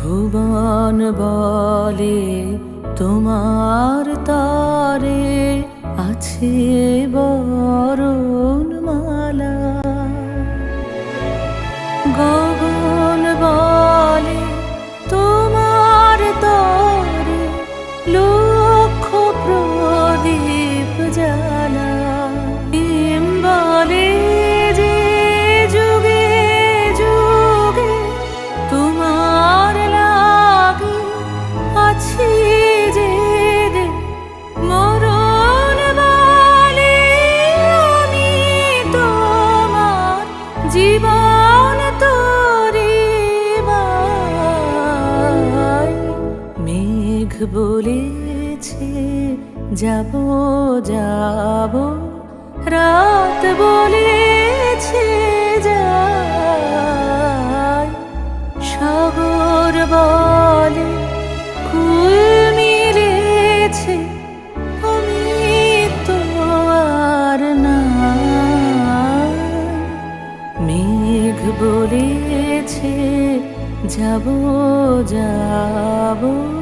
ভুবন বলে তোমার তারে আছে বরণ মালা গগন বলেছে যাব যাব। রাত বলেছে যাই। সাগর বলে না মেঘ বলেছে যাব যাব।